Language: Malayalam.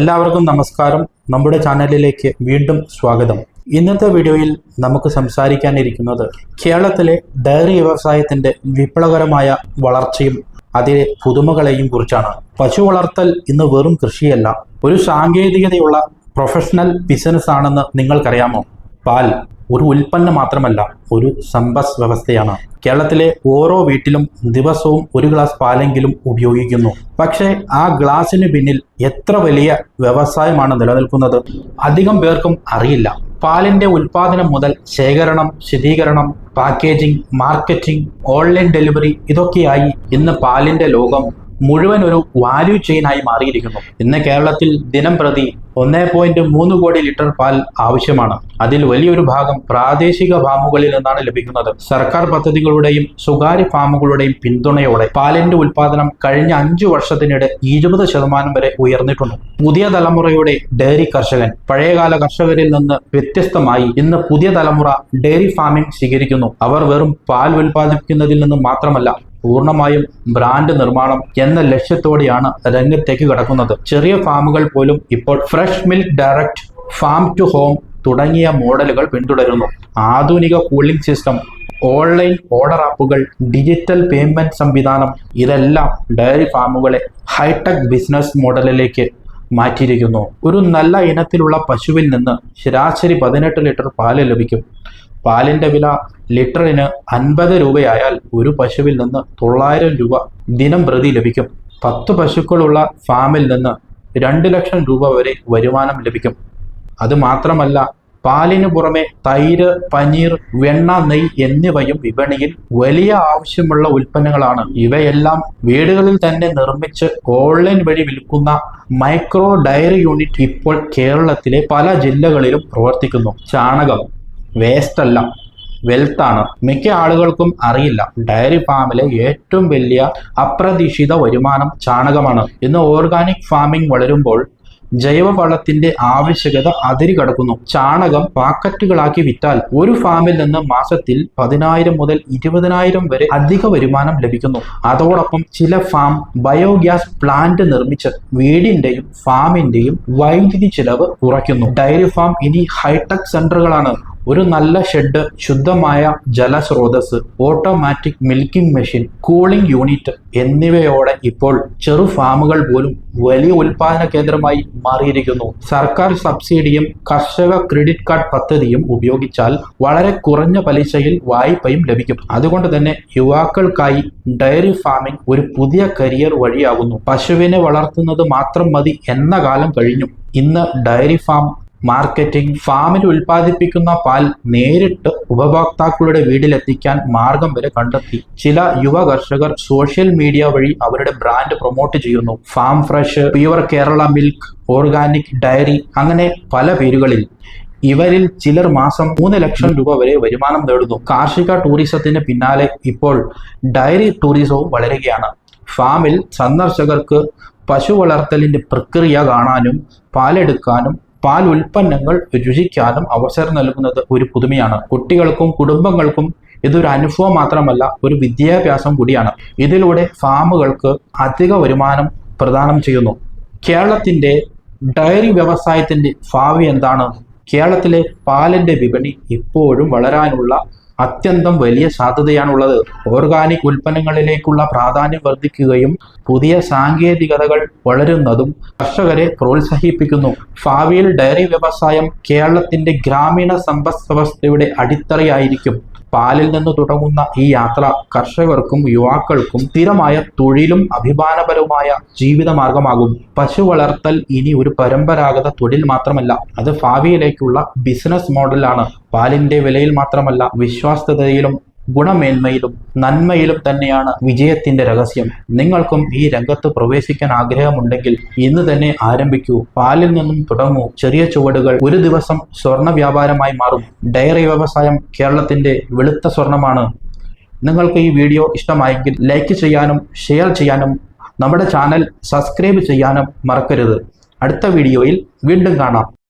എല്ലാവർക്കും നമസ്കാരം. നമ്മുടെ ചാനലിലേക്ക് വീണ്ടും സ്വാഗതം. ഇന്നത്തെ വീഡിയോയിൽ നമുക്ക് സംസാരിക്കാനിരിക്കുന്നത് കേരളത്തിലെ ഡയറി വ്യവസായത്തിന്റെ വിപ്ലവകരമായ വളർച്ചയും അതിലെ പുതുമകളെയും കുറിച്ചാണ്. പശു വളർത്തൽ ഇന്ന് വെറും കൃഷിയല്ല ഒരു സാങ്കേതികതയുള്ള പ്രൊഫഷണൽ ബിസിനസ് ആണെന്ന് നിങ്ങൾക്കറിയാമോ? പാൽ ഒരു ഉൽപ്പന്നം മാത്രമല്ല ഒരു സമ്പസ് വ്യവസ്ഥയാണ് കേരളത്തിലെ ഓരോ വീട്ടിലും ദിവസവും ഒരു ഗ്ലാസ് പാലെങ്കിലും ഉപയോഗിക്കുന്നു. പക്ഷേ ആ ഗ്ലാസിന് പിന്നിൽ എത്ര വലിയ വ്യവസായമാണ് നിലനിൽക്കുന്നത് അധികം പേർക്കും അറിയില്ല. പാലിന്റെ ഉൽപാദനം മുതൽ ശേഖരണം ശുദ്ധീകരണം പാക്കേജിംഗ് മാർക്കറ്റിംഗ് ഓൺലൈൻ ഡെലിവറി ഇതൊക്കെയായി ഇന്ന് പാലിന്റെ ലോകം മുഴുവൻ ഒരു വാല്യൂ ചെയിനായി മാറിയിരിക്കുന്നു. ഇന്ന് കേരളത്തിൽ ദിനം പ്രതി ഒന്നേ പോയിന്റ് മൂന്ന് കോടി ലിറ്റർ പാൽ ആവശ്യമാണ്. അതിൽ വലിയൊരു ഭാഗം പ്രാദേശിക ഫാമുകളിൽ നിന്നാണ് ലഭിക്കുന്നത്. സർക്കാർ പദ്ധതികളുടെയും സ്വകാര്യ ഫാമുകളുടെയും പിന്തുണയോടെ പാലിന്റെ ഉൽപാദനം കഴിഞ്ഞ അഞ്ചു വർഷത്തിനിടെ ഇരുപത് ശതമാനം വരെ ഉയർന്നിട്ടുണ്ട്. പുതിയ തലമുറയുടെ ഡയറി കർഷകൻ പഴയകാല കർഷകരിൽ നിന്ന് വ്യത്യസ്തമായി ഇന്ന് പുതിയ തലമുറ ഡയറി ഫാമിംഗ് സ്വീകരിക്കുന്നു. അവർ വെറും പാൽ ഉൽപ്പാദിപ്പിക്കുന്നതിൽ നിന്ന് മാത്രമല്ല പൂർണമായും ബ്രാൻഡ് നിർമ്മാണം എന്ന ലക്ഷ്യത്തോടെയാണ് രംഗത്തേക്ക് കടക്കുന്നത്. ചെറിയ ഫാമുകൾ പോലും ഇപ്പോൾ fresh milk direct farm to home തുടങ്ങിയ മോഡലുകൾ പിന്തുടരുന്നു. ആധുനിക കൂളിംഗ് സിസ്റ്റം ഓൺലൈൻ ഓർഡർ ആപ്പുകൾ ഡിജിറ്റൽ പേയ്മെന്റ് സംവിധാനം ഇതെല്ലാം ഡയറി ഫാമുകളെ ഹൈടെക് ബിസിനസ് മോഡലിലേക്ക് മാറ്റിയിരിക്കുന്നു. ഒരു നല്ല ഇനത്തിലുള്ള പശുവിൽ നിന്ന് ശരാശരി പതിനെട്ട് ലിറ്റർ പാൽ ലഭിക്കും. പാലിന്റെ വില ലിറ്ററിന് അൻപത് രൂപയായാൽ ഒരു പശുവിൽ നിന്ന് തൊള്ളായിരം രൂപ ദിനം പ്രതി ലഭിക്കും. പത്ത് പശുക്കളുള്ള ഫാമിൽ നിന്ന് രണ്ട് ലക്ഷം രൂപ വരെ വരുമാനം ലഭിക്കും. അത് മാത്രമല്ല പാലിന് പുറമെ തൈര് പനീർ വെണ്ണ നെയ് എന്നിവയും വിപണിയിൽ വലിയ ആവശ്യമുള്ള ഉൽപ്പന്നങ്ങളാണ്. ഇവയെല്ലാം വീടുകളിൽ തന്നെ നിർമ്മിച്ച് ഓൺലൈൻ വഴി വിൽക്കുന്ന മൈക്രോ ഡയറി യൂണിറ്റ് ഇപ്പോൾ കേരളത്തിലെ പല ജില്ലകളിലും പ്രവർത്തിക്കുന്നു. ചാണകം വേസ്റ്റ് അല്ല. വെൽത്താണ് മിക്ക ആളുകൾക്കും അറിയില്ല. ഡയറി ഫാമിലെ ഏറ്റവും വലിയ അപ്രതീക്ഷിത വരുമാനം ചാണകമാണ്. ഇന്ന് ഓർഗാനിക് ഫാമിംഗ് വളരുമ്പോൾ ജൈവവളത്തിന്റെ ആവശ്യകത അതിരി കടക്കുന്നു. ചാണകം പാക്കറ്റുകളാക്കി വിറ്റാൽ ഒരു ഫാമിൽ നിന്ന് മാസത്തിൽ പതിനായിരം മുതൽ ഇരുപതിനായിരം വരെ അധിക വരുമാനം ലഭിക്കുന്നു. അതോടൊപ്പം ചില ഫാം ബയോഗ്യാസ് പ്ലാന്റ് നിർമ്മിച്ച് വീടിന്റെയും ഫാമിന്റെയും വൈദ്യുതി ചിലവ് കുറയ്ക്കുന്നു. ഡയറി ഫാം ഇനി ഹൈടെക് സെന്ററുകളാണ് ഒരു നല്ല ഷെഡ് ശുദ്ധമായ ജലസ്രോതസ് automatic milking machine cooling unit എന്നിവയോടെ ഇപ്പോൾ ചെറു ഫാമുകൾ പോലും വലിയ ഉൽപാദന കേന്ദ്രമായി മാറിയിരിക്കുന്നു. സർക്കാർ സബ്സിഡിയും കർഷക ക്രെഡിറ്റ് കാർഡ് പദ്ധതിയും ഉപയോഗിച്ചാൽ വളരെ കുറഞ്ഞ പലിശയിൽ വായ്പയും ലഭിക്കും. അതുകൊണ്ട് തന്നെ യുവാക്കൾക്കായി ഡയറി ഫാമിംഗ് ഒരു പുതിയ കരിയർ വഴിയാകുന്നു. പശുവിനെ വളർത്തുന്നത് മാത്രം മതി എന്ന കാലം കഴിഞ്ഞു. ഇന്ന് ഡയറി ഫാം മാർക്കറ്റിംഗ് ഫാമിൽ ഉൽപ്പാദിപ്പിക്കുന്ന പാൽ നേരിട്ട് ഉപഭോക്താക്കളുടെ വീട്ടിലെത്തിക്കാൻ മാർഗം വരെ കണ്ടെത്തി. ചില യുവ കർഷകർ സോഷ്യൽ മീഡിയ വഴി അവരുടെ ബ്രാൻഡ് പ്രൊമോട്ട് ചെയ്യുന്നു. Farm fresh pure Kerala milk organic dairy അങ്ങനെ പല പേരുകളിൽ. ഇവരിൽ ചിലർ മാസം മൂന്ന് ലക്ഷം രൂപ വരെ വരുമാനം നേടുന്നു. കാർഷിക ടൂറിസത്തിന് പിന്നാലെ ഇപ്പോൾ ഡയറി ടൂറിസവും വളരുകയാണ്. ഫാമിൽ സന്ദർശകർക്ക് പശു വളർത്തലിന്റെ പ്രക്രിയ കാണാനും പാലെടുക്കാനും പാൽ ഉൽപ്പന്നങ്ങൾ രുചിക്കാനും അവസരം നൽകുന്നത് ഒരു പുതുമയാണ്. കുട്ടികൾക്കും കുടുംബങ്ങൾക്കും ഇതൊരു അനുഭവം മാത്രമല്ല ഒരു വിദ്യാഭ്യാസം കൂടിയാണ്. ഇതിലൂടെ ഫാമുകൾക്ക് അധിക വരുമാനം പ്രദാനം ചെയ്യുന്നു. കേരളത്തിന്റെ ഡയറി വ്യവസായത്തിന്റെ ഭാവി എന്താണ്? കേരളത്തിലെ പാലിന്റെ വിപണി ഇപ്പോഴും വളരാനുള്ള അത്യന്തം വലിയ സാധ്യതയാണുള്ളത് ഓർഗാനിക് ഉൽപ്പന്നങ്ങളിലേക്കുള്ള പ്രാധാന്യം വർദ്ധിക്കുകയും പുതിയ സാങ്കേതികതകൾ വളരുന്നതും കർഷകരെ പ്രോത്സാഹിപ്പിക്കുന്നു. ഭാവിയിൽ ഡയറി വ്യവസായം കേരളത്തിന്റെ ഗ്രാമീണ സമ്പദ് വ്യവസ്ഥയുടെ അടിത്തറയായിരിക്കും. പാലിൽ നിന്ന് തുടങ്ങുന്ന ഈ യാത്ര കർഷകർക്കും യുവാക്കൾക്കും സ്ഥിരമായ തൊഴിലും അഭിമാനപരവുമായ ജീവിതമാർഗമാകും. പശു വളർത്തൽ ഇനി ഒരു പരമ്പരാഗത തൊഴിൽ മാത്രമല്ല അത് ഭാവിയിലേക്കുള്ള ബിസിനസ് മോഡലാണ് പാലിന്റെ വിലയിൽ മാത്രമല്ല വിശ്വാസ്യതയിലും ഗുണമേന്മയിലും നന്മയിലും തന്നെയാണ് വിജയത്തിന്റെ രഹസ്യം. നിങ്ങൾക്കും ഈ രംഗത്ത് പ്രവേശിക്കാൻ ആഗ്രഹമുണ്ടെങ്കിൽ ഇന്ന് തന്നെ ആരംഭിക്കൂ. പാലിൽ നിന്നും തുടങ്ങൂ. ചെറിയ ചുവടുകൾ ഒരു ദിവസം സ്വർണ വ്യാപാരമായി മാറും. ഡയറി വ്യവസായം കേരളത്തിന്റെ വെളുത്ത സ്വർണമാണ് നിങ്ങൾക്ക് ഈ വീഡിയോ ഇഷ്ടമായെങ്കിൽ ലൈക്ക് ചെയ്യാനും ഷെയർ ചെയ്യാനും നമ്മുടെ ചാനൽ സബ്സ്ക്രൈബ് ചെയ്യാനും മറക്കരുത്. അടുത്ത വീഡിയോയിൽ വീണ്ടും കാണാം.